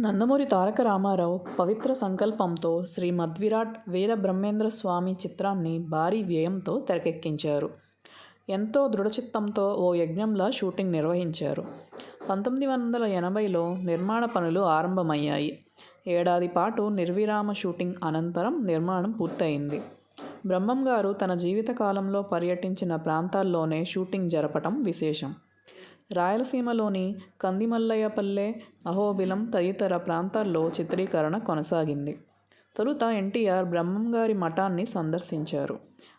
నందమూరి తారక రామారావు పవిత్ర సంకల్పంతో శ్రీ మద్విరాట్ వీర బ్రహ్మేంద్ర స్వామి చిత్రాన్ని భారీ వ్యయంతో తెరకెక్కించారు. ఎంతో దృఢచిత్తంతో ఓ యజ్ఞంలా షూటింగ్ నిర్వహించారు. పంతొమ్మిది వందల ఎనభైలో నిర్మాణ పనులు ఆరంభమయ్యాయి. ఏడాది పాటు నిర్విరామ షూటింగ్ అనంతరం నిర్మాణం పూర్తయింది. బ్రహ్మం గారు తన జీవితకాలంలో పర్యటించిన ప్రాంతాల్లోనే షూటింగ్ జరపటం విశేషం. రాయలసీమలోని కందిమల్లయ్యపల్లె అహోబిలం తదితర ప్రాంతాల్లో చిత్రీకరణ కొనసాగింది. తొలుత ఎన్టీఆర్ బ్రహ్మంగారి మఠాన్ని సందర్శించారు.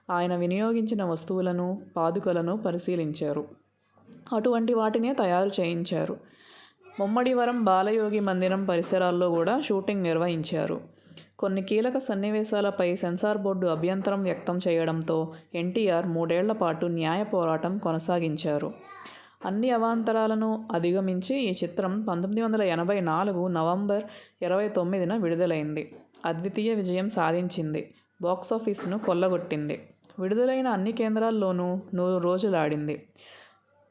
ఆయన వినియోగించిన వస్తువులను పాదుకలను పరిశీలించారు. అటువంటి వాటినే తయారు చేయించారు. ముమ్మడివరం బాలయోగి మందిరం పరిసరాల్లో కూడా షూటింగ్ నిర్వహించారు. కొన్ని కీలక సన్నివేశాలపై సెన్సార్ బోర్డు అభ్యంతరం వ్యక్తం చేయడంతో ఎన్టీఆర్ మూడేళ్ళ పాటు న్యాయ పోరాటం కొనసాగించారు. అన్ని అవాంతరాలను అధిగమించి ఈ చిత్రం పంతొమ్మిది వందల ఎనభై నాలుగు నవంబర్ ఇరవై తొమ్మిదిన విడుదలైంది. అద్వితీయ విజయం సాధించింది. బాక్సాఫీస్ను కొల్లగొట్టింది. విడుదలైన అన్ని కేంద్రాల్లోనూ నూరు రోజులాడింది.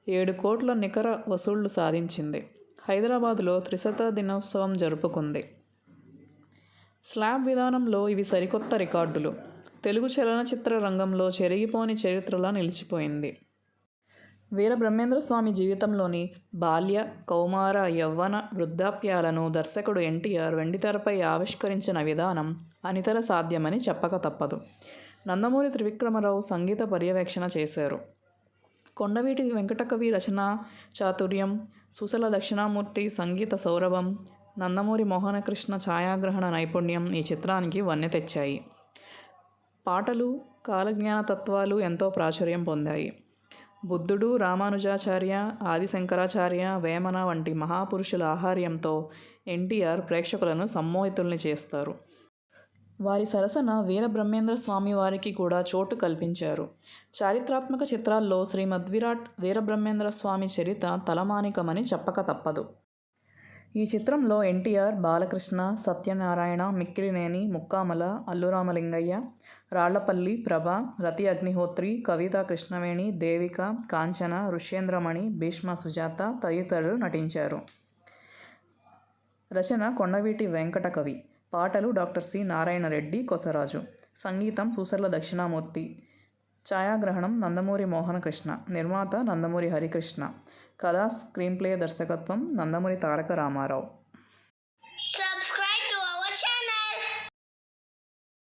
ఏడు కోట్ల నికర వసూళ్ళు సాధించింది. హైదరాబాదులో త్రిశత దినోత్సవం జరుపుకుంది. స్లాబ్ విధానంలో ఇవి సరికొత్త రికార్డులు. తెలుగు చలనచిత్ర రంగంలో చెరిగిపోని చరిత్రలా నిలిచిపోయింది. వీరబ్రహ్మేంద్ర స్వామి జీవితంలోని బాల్య కౌమార యవ్వన వృద్ధాప్యాలను దర్శకుడు ఎన్టీఆర్ వెండితెరపై ఆవిష్కరించిన విధానం అనితర సాధ్యమని చెప్పక తప్పదు. నందమూరి త్రివిక్రమరావు సంగీత పర్యవేక్షణ చేశారు. కొండవీటి వెంకటకవి రచన చాతుర్యం సుశల దక్షిణామూర్తి సంగీత సౌరభం నందమూరి మోహనకృష్ణ ఛాయాగ్రహణ నైపుణ్యం ఈ చిత్రానికి వన్నె తెచ్చాయి. పాటలు కాలజ్ఞాన తత్వాలు ఎంతో ప్రాచుర్యం పొందాయి. బుద్ధుడు రామానుజాచార్య ఆదిశంకరాచార్య వేమన వంటి మహాపురుషుల ఆహార్యంతో ఎన్టీఆర్ ప్రేక్షకులను సమ్మోహితుల్ని చేస్తారు. వారి సరసన వీరబ్రహ్మేంద్ర స్వామి వారికి కూడా చోటు కల్పించారు. చారిత్రాత్మక చిత్రాల్లో శ్రీమద్విరాట్ వీరబ్రహ్మేంద్ర స్వామి చరిత తలమానికమని చెప్పక తప్పదు. ఈ చిత్రంలో ఎన్టీఆర్ బాలకృష్ణ సత్యనారాయణ మిక్కిలినేని ముక్కామల అల్లురామలింగయ్య రాళ్ళపల్లి ప్రభ రతి అగ్నిహోత్రి కవితా కృష్ణవేణి దేవిక కాంచన ఋష్యేంద్రమణి భీష్మ సుజాత తదితరులు నటించారు. రచన కొండవీటి వెంకటకవి పాటలు డాక్టర్ సి. నారాయణ రెడ్డి కొసరాజు. సంగీతం సూసర్ల దక్షిణామూర్తి. ఛాయాగ్రహణం నందమూరి మోహనకృష్ణ నిర్మాత నందమూరి హరికృష్ణ కథా స్క్రీన్ప్లే దర్శకత్వం నందమూరి తారక రామారావు.